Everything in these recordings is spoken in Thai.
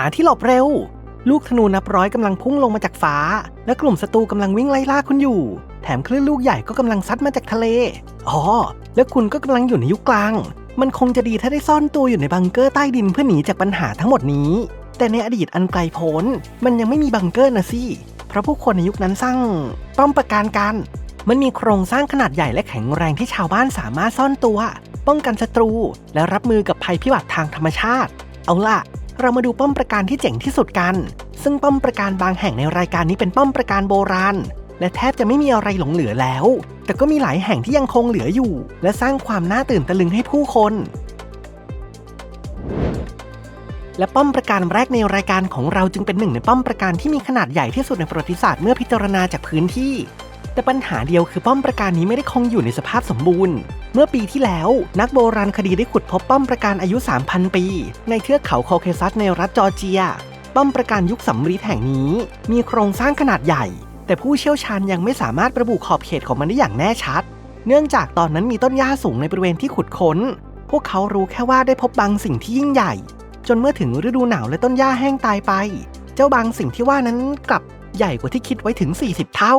าที่หลบเร็ว ลูกธนูนับร้อยกำลังพุ่งลงมาจากฟ้า และกลุ่มศัตรูกำลังวิ่งไล่ล่าคุณอยู่ แถมคลื่นลูกใหญ่ก็กำลังซัดมาจากทะเล อ๋อ แล้วคุณก็กำลังอยู่ในยุคกลาง มันคงจะดีถ้าได้ซ่อนตัวอยู่ในบังเกอร์ใต้ดินเพื่อหนีจากปัญหาทั้งหมดนี้ แต่ในอดีตอันไกลโพ้น มันยังไม่มีบังเกอร์นะสิเพราะผู้คนในยุคนั้นสร้างป้อมปราการกัน มันมีโครงสร้างขนาดใหญ่และแข็งแรงที่ชาวบ้านสามารถซ่อนตัว ป้องกันศัตรู และรับมือกับภัยพิบัติทางธรรมชาติ เอาล่ะ เรามาดูป้อมปราการที่เจ๋งที่สุดกัน ซึ่งป้อมปราการบางแห่งในรายการนี้เป็นป้อมปราการโบราณ และแทบจะไม่มีอะไรหลงเหลือแล้ว แต่ก็มีหลายแห่งที่ยังคงเหลืออยู่ และสร้างความน่าตื่นตะลึงให้ผู้คน และป้อมปราการแรกในรายการของเราจึงเป็นหนึ่งในป้อมปราการที่มีขนาดใหญ่ที่สุดในประวัติศาสตร์เมื่อพิจารณาจากพื้นที่ แต่ปัญหาเดียวคือป้อมปราการนี้ไม่ได้คงอยู่ในสภาพสมบูรณ์ เมื่อปีที่แล้ว นักโบราณคดีได้ขุดพบป้อมปราการอายุ 3,000 ปี ในเทือกเขาโคเคซัสในรัฐจอร์เจีย ป้อมปราการยุคสำริดแห่งนี้ มีโครงสร้างขนาดใหญ่ แต่ผู้เชี่ยวชาญยังไม่สามารถระบุขอบเขตของมันได้อย่างแน่ชัด เนื่องจากตอนนั้นมีต้นหญ้าสูงในบริเวณที่ขุดค้น พวกเขารู้แค่ว่าได้พบบางสิ่งที่ยิ่งใหญ่ จนเมื่อถึงฤดูหนาวและต้นหญ้าแห้งตายไป เจ้าบางสิ่งที่ว่านั้นกลับใหญ่กว่าที่คิดไว้ถึง 40 เท่า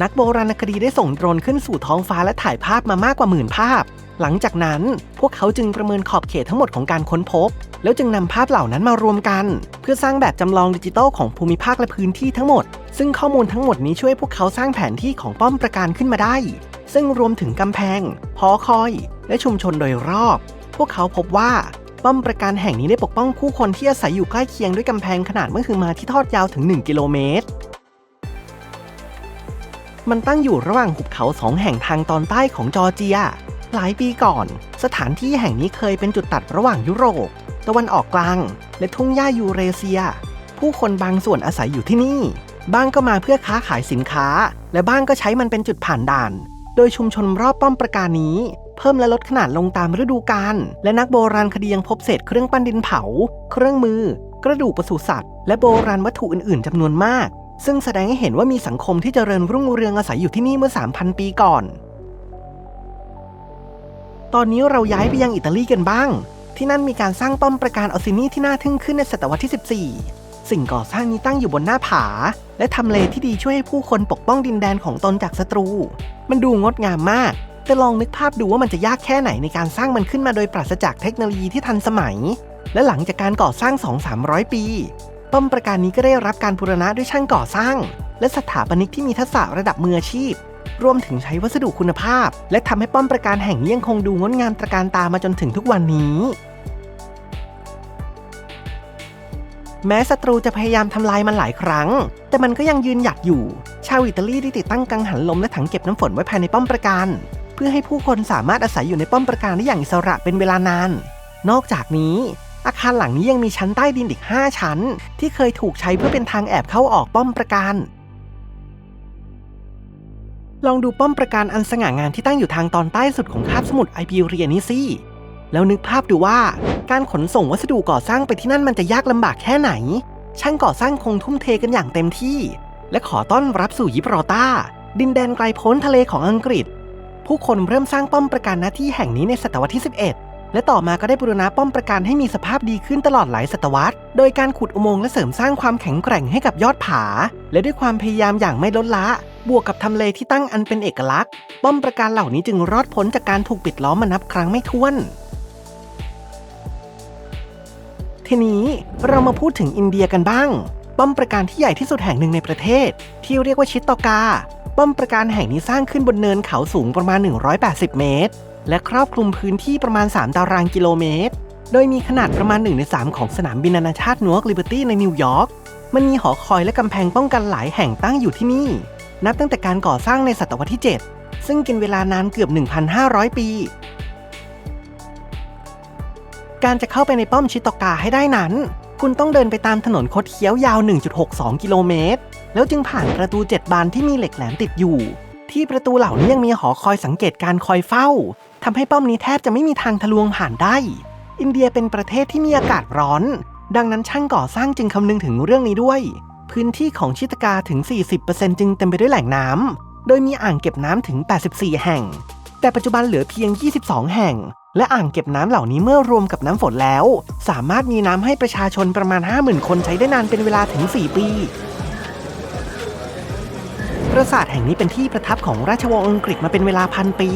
นักโบราณคดีได้ส่งโดรนขึ้นสู่ท้องฟ้าและถ่ายภาพมามากกว่าหมื่นภาพ หลังจากนั้นพวกเขาจึงประเมินขอบเขตทั้งหมดของการค้นพบ แล้วจึงนำภาพเหล่านั้นมารวมกัน เพื่อสร้างแบบจำลองดิจิตอลของภูมิภาคและพื้นที่ทั้งหมด ซึ่งข้อมูลทั้งหมดนี้ช่วยพวกเขาสร้างแผนที่ของป้อมประการขึ้นมาได้ ซึ่งรวมถึงกำแพง หอคอย และชุมชนโดยรอบ พวกเขาพบว่าป้อมประการแห่งนี้ได้ปกป้องผู้คนที่อาศัยอยู่ใกล้เคียงด้วยกำแพงขนาดเมื่อคือมาที่ทอดยาวถึง 1 กิโลเมตร มันตั้งอยู่ระหว่างหุบเขาสองแห่งทางตอนใต้ของจอร์เจีย หลายปีก่อน สถานที่แห่งนี้เคยเป็นจุดตัดระหว่างยุโรป ตะวันออกกลาง และทุ่งหญ้ายูเรเซีย ผู้คนบางส่วนอาศัยอยู่ที่นี่ บ้างก็มาเพื่อค้าขายสินค้า และบ้างก็ใช้มันเป็นจุดผ่านด่าน โดยชุมชนรอบป้อมประการนี้ เพิ่มและลดขนาดลงตามฤดูกาลและนักโบราณคดียังพบเศษเครื่องปั้นดินเผา เครื่องมือ กระดูกปศุสัตว์ และโบราณวัตถุอื่น ๆจำนวนมาก ซึ่งแสดงให้เห็นว่ามีสังคมที่เจริญรุ่งเรืองอาศัยอยู่ที่นี่เมื่อ 3,000 ปีก่อน ตอนนี้เราย้ายไปยังอิตาลีกันบ้าง ที่นั่นมีการสร้างป้อมประการออซินีที่น่าทึ่งขึ้นในศตวรรษที่ 14 สิ่งก่อสร้างนี้ตั้งอยู่บนหน้าผา และทำเลที่ดีช่วยให้ผู้คนปกป้องดินแดนของตนจากศัตรู มันดูงดงามมาก แต่ลองนึกภาพดูว่ามันจะยากแค่ไหนในการสร้างมันขึ้นมาโดยปราศจากเทคโนโลยีที่ทันสมัย และหลังจากการก่อสร้าง 2-300 ปี ป้อมประการนี้ก็ได้รับการบูรณะด้วยช่างก่อสร้าง และสถาปนิกที่มีทักษะระดับมืออาชีพ รวมถึงใช้วัสดุคุณภาพ และทำให้ป้อมประการแห่งนี้ยังคงดูงดงามตระการตามาจนถึงทุกวันนี้ แม้ศัตรูจะพยายามทำลายมันหลายครั้ง แต่มันก็ยังยืนหยัดอยู่ ชาวอิตาลีได้ติดตั้งกังหันลมและถังเก็บน้ำฝนไว้ภายในป้อมประการเพื่อให้ผู้คนสามารถอาศัยอยู่ในป้อมประการได้อย่างอิสระเป็นเวลานาน นอกจากนี้ อาคารหลังนี้ยังมีชั้นใต้ดินอีก 5 ชั้น ที่เคยถูกใช้เพื่อเป็นทางแอบเข้าออกป้อมประการ ลองดูป้อมประการอันสง่างามที่ตั้งอยู่ทางตอนใต้สุดของคาบสมุทรไอบีเรียนี้สิแล้วนึกภาพดูว่าการขนส่งวัสดุก่อสร้างไปที่นั่นมันจะยากลำบากแค่ไหน ช่างก่อสร้างคงทุ่มเทกันอย่างเต็มที่ และขอต้อนรับสู่ยิบรอตาดินแดนไกลโพ้นทะเลของอังกฤษ ผู้คนเริ่มสร้างป้อมประการหน้าที่แห่งนี้ในศตวรรษที่ 11 และต่อมาก็ได้บูรณะป้อมประการให้มีสภาพดีขึ้นตลอดหลายศตวรรษ โดยการขุดอุโมงค์และเสริมสร้างความแข็งแกร่งให้กับยอดผา และด้วยความพยายามอย่างไม่ลดละ บวกกับทำเลที่ตั้งอันเป็นเอกลักษณ์ ป้อมประการเหล่านี้จึงรอดพ้นจากการถูกปิดล้อมมานับครั้งไม่ถ้วนทีนี้เรามาพูดถึงอินเดียกันบ้าง ป้อมประการที่ใหญ่ที่สุดแห่งหนึ่งในประเทศ ที่เรียกว่าชิตตอกา ป้อมประการแห่งนี้สร้างขึ้นบนเนินเขาสูงประมาณ 180 เมตร และครอบคลุมพื้นที่ประมาณ 3 ตารางกิโลเมตร โดยมีขนาดประมาณ 1 ใน 3 ของสนามบินนานาชาตินวกลิเบอร์ตี้ในนิวยอร์ก มันมีหอคอยและกำแพงป้องกันหลายแห่งตั้งอยู่ที่นี่ นับตั้งแต่การก่อสร้างในศตวรรษที่ 7 ซึ่งกินเวลานานเกือบ 1,500 ปี การจะเข้าไปในป้อมชิตอกาให้ได้นั้น คุณต้องเดินไปตามถนนคดเคี้ยวยาว 1.62 กิโลเมตร แล้วจึงผ่านประตู 7 บานที่มีเหล็กแหลมติดอยู่ที่ประตูเหล่านี้ยังมีหอคอยสังเกตการคอยเฝ้า ทำให้ป้อมนี้แทบจะไม่มีทางทะลวงผ่านได้ อินเดียเป็นประเทศที่มีอากาศร้อน ดังนั้นช่างก่อสร้างจึงคำนึงถึงเรื่องนี้ด้วย พื้นที่ของชิตกาถึง 40%จึงเต็มไปด้วยแหล่งน้ำโดยมีอ่างเก็บน้ำถึง 84 แห่ง แต่ปัจจุบันเหลือเพียง 22 แห่ง และอ่างเก็บน้ำเหล่านี้เมื่อรวมกับน้ำฝนแล้ว สามารถมีน้ำให้ประชาชนประมาณ 50,000 คนใช้ได้นานเป็นเวลาถึง 4 ปีปราสาทแห่งนี้เป็นที่ประทับของราชวงศ์อังกฤษมาเป็นเวลาพันปี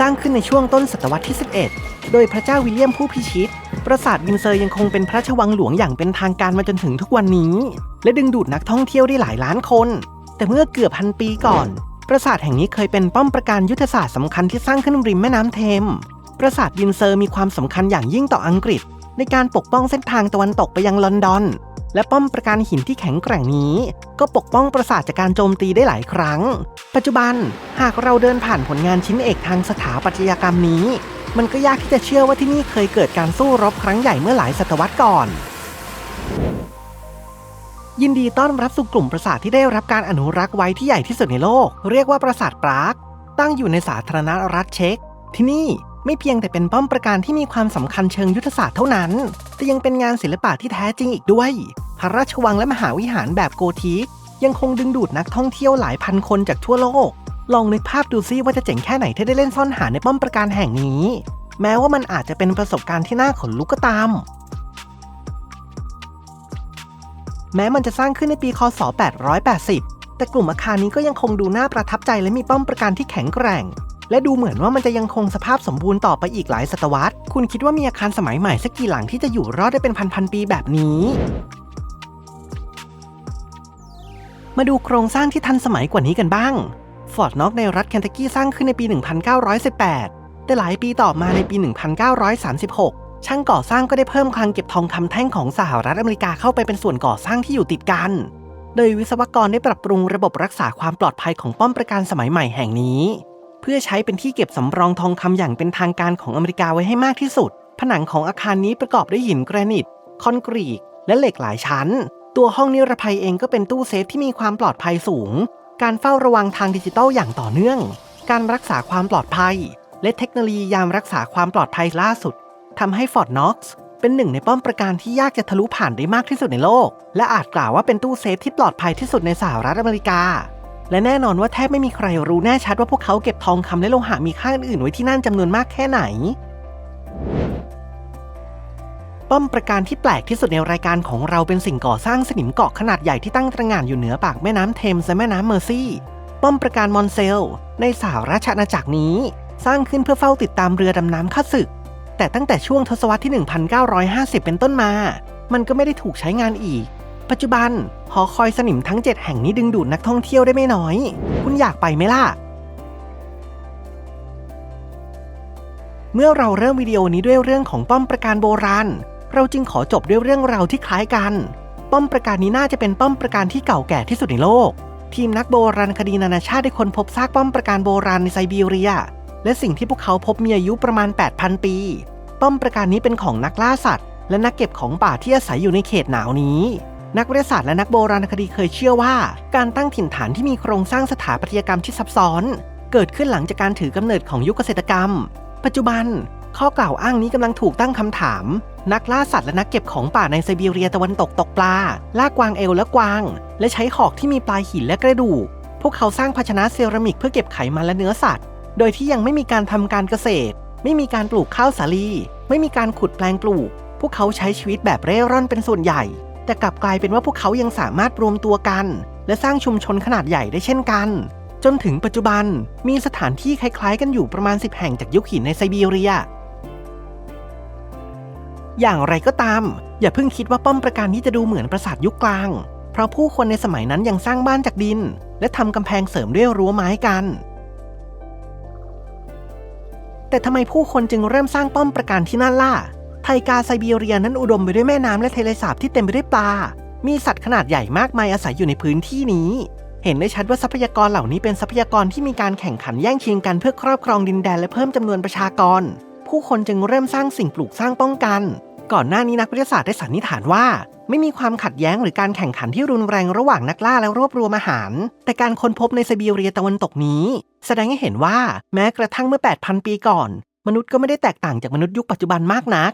สร้างขึ้นในช่วงต้นศตวรรษที่ 11 โดยพระเจ้าวิลเลียมผู้พิชิต ปราสาทวินเซอร์ยังคงเป็นพระราชวังหลวงอย่างเป็นทางการมาจนถึงทุกวันนี้ และดึงดูดนักท่องเที่ยวได้หลายล้านคน แต่เมื่อเกือบพันปีก่อน ปราสาทแห่งนี้เคยเป็นป้อมปราการยุทธศาสตร์สำคัญที่สร้างขึ้นริมแม่น้ำเทม ปราสาทวินเซอร์มีความสำคัญอย่างยิ่งต่ออังกฤษ ในการปกป้องเส้นทางตะวันตกไปยังลอนดอน และป้อมปราการหินที่แข็งแกร่งนี้ ก็ปกป้องปราสาทจากการโจมตีได้หลายครั้ง ปัจจุบันหากเราเดินผ่านผลงานชิ้นเอกทางสถาปัตยกรรมนี้ มันก็ยากที่จะเชื่อว่าที่นี่เคยเกิดการสู้รบครั้งใหญ่เมื่อหลายศตวรรษก่อนยินดีต้อนรับสู่กลุ่มปราสาทที่ได้รับการอนุรักษ์ไว้ที่ใหญ่ที่สุดในโลก เรียกว่าปราสาทปราก ตั้งอยู่ในสาธารณรัฐเช็ก ที่นี่ ไม่เพียงแต่เป็นป้อมปราการที่มีความสำคัญเชิงยุทธศาสตร์เท่านั้น แต่ยังเป็นงานศิลปะที่แท้จริงอีกด้วย พระราชวังและมหาวิหารแบบโกธิก ยังคงดึงดูดนักท่องเที่ยวหลายพันคนจากทั่วโลก ลองนึกภาพดูซิว่าจะเจ๋งแค่ไหนถ้าได้เล่นซ่อนหาในป้อมปราการแห่งนี้ แม้ว่ามันอาจจะเป็นประสบการณ์ที่น่าขนลุกก็ตาม แม้มันจะสร้างขึ้นในปีคศ 880 แต่กลุ่มอาคารนี้ก็ยังคงดูน่าประทับใจและมีป้อมปราการที่แข็งแกร่ง และดูเหมือนว่ามันจะยังคงสภาพสมบูรณ์ต่อไปอีกหลายศตวรรษ คุณคิดว่ามีอาคารสมัยใหม่สักกี่หลังที่จะอยู่รอดได้เป็นพันๆปีแบบนี้ มาดูโครงสร้างที่ทันสมัยกว่านี้กันบ้าง ฟอร์ดน็อกในรัฐเคนตักกี้สร้างขึ้นในปี 1918 แต่หลายปีต่อมาในปี 1936 ช่างก่อสร้างก็ได้เพิ่มคลังเก็บทองคำแท่งของสหรัฐอเมริกาเข้าไปเป็นส่วนก่อสร้างที่อยู่ติดกันโดยวิศวกรได้ปรับปรุงระบบรักษาความปลอดภัยของป้อมปราการสมัยใหม่แห่งนี้ เพื่อใช้เป็นที่เก็บสำรองทองคำอย่างเป็นทางการของอเมริกาไว้ให้มากที่สุด ผนังของอาคารนี้ประกอบด้วยหินแกรนิต คอนกรีต และเหล็กหลายชั้น ตัวห้องนิรภัยเองก็เป็นตู้เซฟที่มีความปลอดภัยสูง การเฝ้าระวังทางดิจิทัลอย่างต่อเนื่อง การรักษาความปลอดภัย และเทคโนโลยียามรักษาความปลอดภัยล่าสุดทำให้ฟอร์ดน็อกซ์เป็นหนึ่งในป้อมปราการที่ยากจะทะลุผ่านได้มากที่สุดในโลก และอาจกล่าวว่าเป็นตู้เซฟที่ปลอดภัยที่สุดในสหรัฐอเมริกา และแน่นอนว่าแทบไม่มีใครรู้แน่ชัดว่าพวกเขาเก็บทองคำและโลหะมีค่าอื่นๆไว้ที่นั่นจำนวนมากแค่ไหน ป้อมปราการที่แปลกที่สุดในรายการของเราเป็นสิ่งก่อสร้างสนิมเกาะขนาดใหญ่ที่ตั้งตระหง่านอยู่เหนือปากแม่น้ำเทมส์และแม่น้ำเมอร์ซี่ ป้อมปราการมอนเซล ในสหราชอาณาจักรนี้ สร้างขึ้นเพื่อเฝ้าติดตามเรือดำน้ำข้าศึก แต่ตั้งแต่ช่วงทศวรรษที่ 1950 เป็นต้นมา มันก็ไม่ได้ถูกใช้งานอีก ปัจจุบัน หอคอยสนิมทั้ง 7 แห่งนี้ดึงดูดนักท่องเที่ยวได้ไม่น้อย คุณอยากไปไหมล่ะ เมื่อเราเริ่มวิดีโอนี้ด้วยเรื่องของป้อมปราการโบราณ เราจึงขอจบด้วยเรื่องราวที่คล้ายกัน ป้อมปราการนี้น่าจะเป็นป้อมปราการที่เก่าแก่ที่สุดในโลก ทีมนักโบราณคดีนานาชาติได้ค้นพบซากป้อมปราการโบราณในไซบีเรีย และสิ่งที่พวกเขาพบมีอายุประมาณ 8,000 ปี ป้อมปราการนี้เป็นของนักล่าสัตว์และนักเก็บของป่าที่อาศัยอยู่ในเขตหนาวนี้ นักวิทยาศาสตร์และนักโบราณคดีเคยเชื่อว่า การตั้งถิ่นฐานที่มีโครงสร้างสถาปัตยกรรมที่ซับซ้อน เกิดขึ้นหลังจากการถือกำเนิดของยุคเกษตรกรรม ปัจจุบัน ข้อกล่าวอ้างนี้กำลังถูกตั้งคำถาม นักล่าสัตว์และนักเก็บของป่าในไซบีเรียตะวันตกตกปลาล่ากวางเอลและกวาง และใช้หอกที่มีปลายหินและกระดูกพวกเขาสร้างภาชนะเซรามิกเพื่อเก็บไขมันและเนื้อสัตว์ โดยที่ยังไม่มีการทำการเกษตร ไม่มีการปลูกข้าวสาลี ไม่มีการขุดแปลงปลูก พวกเขาใช้ชีวิตแบบเร่ร่อนเป็นส่วนใหญ่ แต่กลับกลายเป็นว่าพวกเขายังสามารถรวมตัวกัน และสร้างชุมชนขนาดใหญ่ได้เช่นกัน จนถึงปัจจุบันมีสถานที่คล้ายๆ กันอยู่ประมาณ 10 แห่งจากยุคหินในไซบีเรีย อย่างไรก็ตาม อย่าเพิ่งคิดว่าป้อมปราการนี้จะดูเหมือนปราสาทยุคกลาง เพราะผู้คนในสมัยนั้นยังสร้างบ้านจากดิน และทำกำแพงเสริมด้วยรั้วไม้กันแต่ทำไมผู้คนจึงเริ่มสร้างป้อมปราการที่นั่นล่ะ ไทกาไซบีเรียนั้นอุดมไปด้วยแม่น้ำและทะเลสาบที่เต็มไปด้วยปลา มีสัตว์ขนาดใหญ่มากมายอาศัยอยู่ในพื้นที่นี้ เห็นได้ชัดว่าทรัพยากรเหล่านี้เป็นทรัพยากรที่มีการแข่งขันแย่งชิงกันเพื่อครอบครองดินแดนและเพิ่มจำนวนประชากร ผู้คนจึงเริ่มสร้างสิ่งปลูกสร้างป้องกัน ก่อนหน้านี้นักวิทยาศาสตร์ได้สันนิษฐานว่า ไม่มีความขัดแย้งหรือการแข่งขันที่รุนแรงระหว่างนักล่าและรวบรวมอาหาร แต่การค้นพบในไซบีเรียตะวันตกนี้ แสดงให้เห็นว่าแม้กระทั่งเมื่อ 8,000 ปีก่อนมนุษย์ก็ไม่ได้แตกต่างจากมนุษย์ยุคปัจจุบันมากนัก